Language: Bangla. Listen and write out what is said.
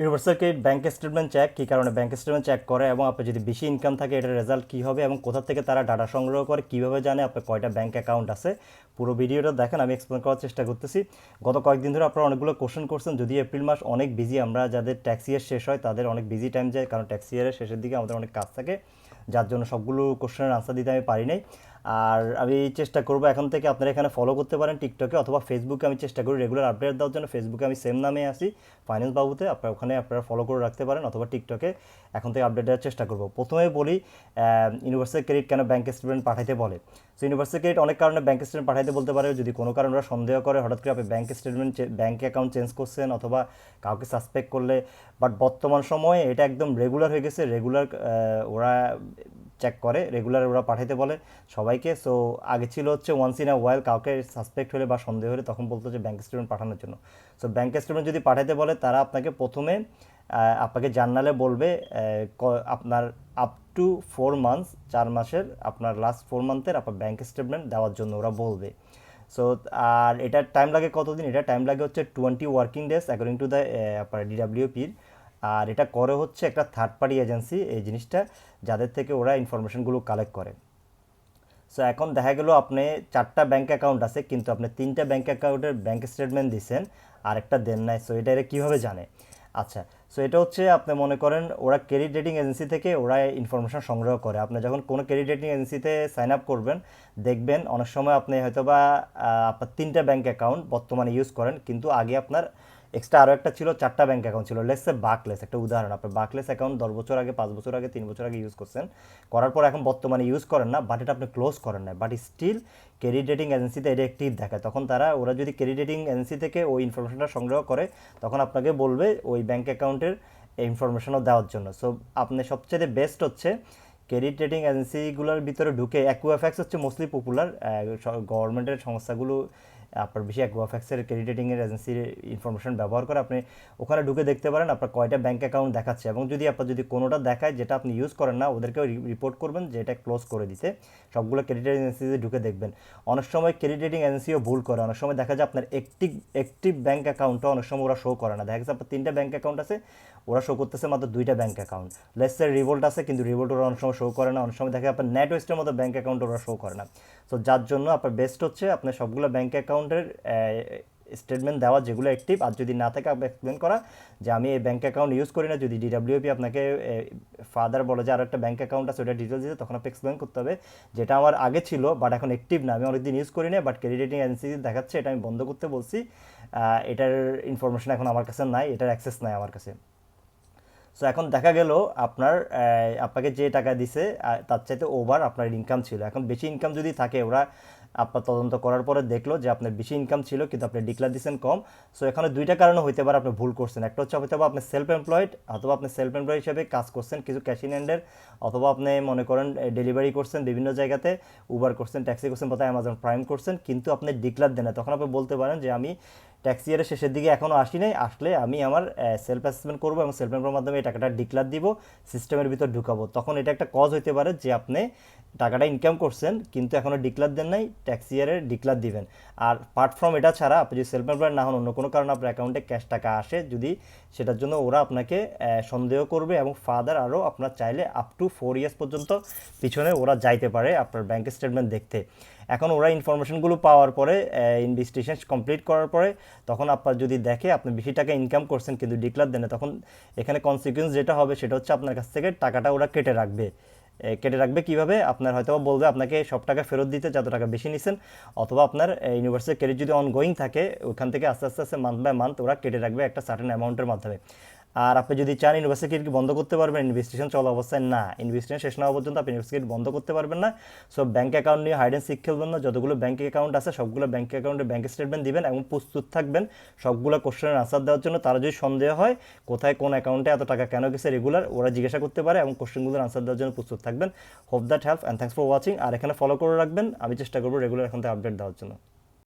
Universal credit bank statement check কী কারণে ব্যাংক স্টেটমেন্ট চেক করে এবং আপনার যদি বেশি ইনকাম থাকে, এটার রেজাল্ট কী হবে এবং কোথা থেকে তারা ডাটা সংগ্রহ করে, কীভাবে জানে আপনার কয়টা ব্যাংক অ্যাকাউন্ট আছে? পুরো ভিডিওটা দেখেন, আমি এক্সপ্লেন করার চেষ্টা করতেছি। গত কয়েকদিন ধরে আপনারা অনেকগুলো কোশ্চেন করছেন যদি এপ্রিল মাস অনেক বিজি আমরা যাদের ট্যাক্স ইয়ার শেষ হয়, তাদের অনেক বিজি টাইম যায়, কারণ ট্যাক্স ইয়ারের শেষের দিকে আমাদের অনেক কাজ থাকে। যার জন্য সবগুলো কোশ্চেনের আনসার দিতে আমি পারি নাই। আর আমি চেষ্টা করব এখন থেকে আপনারা এখানে ফলো করতে পারেন টিকটকে অথবা ফেসবুকে আমি চেষ্টা করি রেগুলার আপডেট দেওয়ার জন্য। ফেসবুকে আমি সেম নামে আসি ফাইন্যান্স বাবুতে। আপনারা ওখানে আপনারা ফলো করে রাখতে পারেন অথবা টিকটকে এখন থেকে আপডেট দেওয়ার চেষ্টা করব। প্রথমে বলি ইউনিভার্সাল ক্রেডিট কেন ব্যাংক স্টেটমেন্ট পাঠাইতে বলে? সো ইউনিভার্সাল ক্রেডিট অনেক কারণে ব্যাংক স্টেটমেন্ট পাঠাইতে বলতে পারে। যদি কোনো কারণে ওরা সন্দেহ করে, হঠাৎ করে আপনি bank statement bank account change করছেন অথবা কাউকে সাসপেক্ট করলে। বাট বর্তমান সময়ে এটা একদম রেগুলার হয়ে গেছে। রেগুলার ওরা চেক করে রেগুলার ওরা পাঠাইতে বলে সবাইকে। সো আগে ছিল হচ্ছে ওয়ান্স ইন আ ওয়াইল কাউকে সাসপেক্ট হলে বা সন্দেহ হলে তখন বলতো যে ব্যাংক স্টেটমেন্ট পাঠানোর জন্য। সো ব্যাংক স্টেটমেন্ট যদি পাঠাইতে বলে, তারা আপনাকে প্রথমে আপনাকে জার্নালে বলবে আপনার আপ টু ফোর মান্থস চার মাসের আপনার লাস্ট ফোর মান্থের আপনার ব্যাংক স্টেটমেন্ট দেওয়ার জন্য ওরা বলবে। সো আর এটার টাইম লাগে কতদিন? এটা টাইম লাগে হচ্ছে twenty working days according to the আপনার ডিডাব্লিউপির আর এটা করে হচ্ছে একটা থার্ড পার্টি এজেন্সি এই জিনিসটা, যাদের থেকে ওরা ইনফরমেশনগুলো কালেক্ট করে। সো এখন দেখা গেল আপনি চারটা ব্যাঙ্ক অ্যাকাউন্ট আছে, কিন্তু আপনি তিনটা ব্যাঙ্ক অ্যাকাউন্টের ব্যাঙ্ক স্টেটমেন্ট দিচ্ছেন আর একটা দেন নাই। সো এটা এরা কীভাবে জানে? আচ্ছা সো এটা হচ্ছে আপনি মনে করেন ওরা ক্রেডিট রেটিং এজেন্সি থেকে ওরা ইনফরমেশন সংগ্রহ করে। আপনি যখন কোনো ক্রেডিট রেটিং এজেন্সিতে সাইন আপ করবেন, দেখবেন অনেক সময় আপনি হয়তো বা আপনার তিনটা ব্যাঙ্ক অ্যাকাউন্ট বর্তমানে ইউজ করেন, কিন্তু আগে আপনার এক্সট্রা আরও একটা ছিল, চারটা ব্যাঙ্ক অ্যাকাউন্ট ছিল। লেসে বাকলেস একটা উদাহরণ। আপনার বাকলেস অ্যাকাউন্ট দশ বছর আগে, পাঁচ বছর আগে, তিন বছর আগে ইউজ করছেন। করার পর এখন বর্তমানে ইউজ করেন না বাট এটা আপনি ক্লোজ করেন না বাট স্টিল ক্রেডিট রেটিং এজেন্সিতে এটা অ্যাক্টিভ দেখায়। তখন তারা, ওরা যদি ক্রেডিট রেটিং এজেন্সি থেকে ওই ইনফরমেশনটা সংগ্রহ করে, তখন আপনাকে বলবে ওই ব্যাঙ্ক অ্যাকাউন্টের ইনফরমেশনও দেওয়ার জন্য। সো আপনি সবচেয়ে বেস্ট হচ্ছে ক্রেডিট রেটিং এজেন্সিগুলোর ভিতরে ঢুকে অ্যাকুয়াফ্যাক্স হচ্ছে মোস্টলি পপুলার গভর্নমেন্টের সংস্থাগুলো আপনার বেশি অ্যাকুয়াফ্যাক্সের ক্রেডিট রেটিংয়ের এজেন্সির ইনফরমেশন ব্যবহার করে আপনি ওখানে ঢুকে দেখতে পারেন আপনার কয়টা ব্যাংক অ্যাকাউন্ট দেখাচ্ছে এবং যদি আপনার যদি কোনোটা দেখায় যেটা আপনি ইউজ করেন না, ওদেরকেও রিপোর্ট করবেন যে এটা ক্লোজ করে দিতে। সবগুলো ক্রেডিট এজেন্সিতে ঢুকে দেখবেন। অনেক সময় ক্রেডিট রেটিং এজেন্সিও ভুল করে, অনেক সময় দেখা যায় আপনার একটি একটিভ ব্যাঙ্ক অ্যাকাউন্টও অনেক সময় ওরা শো করে না। দেখা যাচ্ছে আপনার তিনটা ব্যাংক অ্যাকাউন্ট আছে, ওরা শো করতেছে মাত্র দুইটা ব্যাঙ্ক অ্যাকাউন্ট লেসের রিভোল্ট আছে, কিন্তু রিভোল্ট ওরা অনেক সময় শো করে না, অনেক সময় দেখা যায় আপনার নেট ওয়েস্টের মতো ব্যাঙ্ক অ্যাকাউন্ট ওরা শো করে না। সো যার জন্য আপনার বেস্ট হচ্ছে, আপনার সবগুলো ব্যাংক অ্যাকাউন্টের স্টেটমেন্ট দেওয়া যেগুলো অ্যাক্টিভ আর যদি না থাকে আপনি এক্সপ্লেন করা যে আমি এই ব্যাঙ্ক অ্যাকাউন্ট ইউজ করি না। যদি ডিডাব্লিউপি আপনাকে ফাদার বলে যে আর একটা ব্যাঙ্ক অ্যাকাউন্ট আছে, ওটা ডিটেলস দিতে তখন আপনি এক্সপ্লেন করতে হবে যেটা আমার আগে ছিল বাট এখন অ্যাক্টিভ না। আমি অনেকদিন ইউজ করি না বাট ক্রেডিট এজেন্সি দেখাচ্ছে, এটা আমি বন্ধ করতে বলছি। এটার ইনফরমেশন এখন আমার কাছে নাই, এটার অ্যাক্সেস নাই আমার কাছে। সো এখন দেখা গেল আপনার আপনাকে যে টাকা দিছে তার চাইতে ওভার আপনার ইনকাম ছিল। এখন বেশি ইনকাম যদি থাকে, ওরা আপনার তদন্ত করার পরে দেখল যে আপনার বেশি ইনকাম ছিল, কিন্তু আপনি ডিক্লার দিচ্ছেন কম। সো এখানে দুইটা কারণে হইতে পারে আপনি ভুল করছেন। একটা হচ্ছে হয়তো আপনি সেলফ এমপ্লয়েড অথবা আপনি সেলফ এমপ্লয় হিসেবে কাজ করছেন কিছু ক্যাশ ইন হ্যান্ডের অথবা আপনি মনে করেন ডেলিভারি করছেন বিভিন্ন জায়গাতে উবার করছেন ট্যাক্সি করছেন, বা অ্যামাজন প্রাইম করছেন, কিন্তু আপনি ডিক্লার দেন তখন আপনি বলতে পারেন যে আমি ট্যাক্সি ইয়ারের শেষের দিকে এখনও আসি নাই, আসলে আমি আমার সেলফ অ্যাসেসমেন্ট করব এবং সেলফ এমপ্লয়ের মাধ্যমে এই টাকাটা ডিক্লার দিব সিস্টেমের ভিতর ঢুকাবো। তখন এটা একটা কজ হতে পারে যে আপনি টাকাটা ইনকাম করছেন, কিন্তু এখনও ডিক্লার দেন নাই ট্যাক্স ইয়ারের ডিক্লার দিবেন। আর পার্ট ফ্রম এটা ছাড়া আপনি যদি সেলফ এমপ্লয়েড না হন, অন্য কোনো কারণে আপনার অ্যাকাউন্টে ক্যাশ টাকা আসে, যদি সেটার জন্য ওরা আপনাকে সন্দেহ করবে এবং ফাদার আরও আপনার চাইলে আপ টু ফোর ইয়ার্স পর্যন্ত পিছনে ওরা যাইতে পারে আপনার ব্যাংক স্টেটমেন্ট দেখতে। এখন ওরা ইনফরমেশনগুলো পাওয়ার পরে ইনভেস্টিগেশন কমপ্লিট করার পরে, তখন আপনার যদি দেখে আপনি বেশি টাকা ইনকাম করছেন কিন্তু ডিক্লার দেন তখন এখানে কনসিকুয়েন্স যেটা হবে সেটা হচ্ছে আপনার কাছ থেকে টাকাটা ওরা কেটে রাখবে। কেটে রাখবে কীভাবে? আপনার হয়তো বলবে আপনাকে সব টাকা ফেরত দিতে যত টাকা বেশি নিছেন, অথবা আপনার ইউনিভার্সের ক্রেডিট যদি অনগোয়িং থাকে, ওখান থেকে আস্তে আস্তে আস্তে মান্থ বাই মান্থ ওরা কেটে রাখবে একটা সার্টেন অ্যামাউন্টের মাধ্যমে। আর আপনি যদি চান ইউনিভার্সিটি বন্ধ করতে পারবেন ইনভেস্টিগেশন চলা অবস্থায় না। ইনভেস্টিগেশন শেষ না পর্যন্ত আপনি ইউনিভার্সিটি বন্ধ করতে পারবেন না। সো ব্যাঙ্ক অ্যাকাউন্ট নিয়ে হাইড অ্যান্ড সিক খেলবেন না। যতগুলো ব্যাংক অ্যাকাউন্ট আছে, সবগুলো ব্যাংক অ্যাকাউন্টে ব্যাংক স্টেটমেন্ট দিবেন এবং প্রস্তুত থাকবেন। সবগুলো কোশ্চেনের আনসার দেওয়ার জন্য তারা যদি সন্দেহ হয়, কোথায় কোন অ্যাকাউন্টে এত টাকা কেন গেছে রেগুলার ওরা জিজ্ঞাসা করতে পারে এবং কোশ্চেনগুলোর আনসার দেওয়ার জন্য প্রস্তুত থাকবেন। Hope that help and thanks for watching আর এখানে ফলো করে রাখবেন। আমি চেষ্টা করব রেগুলার এখন থেকে আপডেট দেওয়ার জন্য।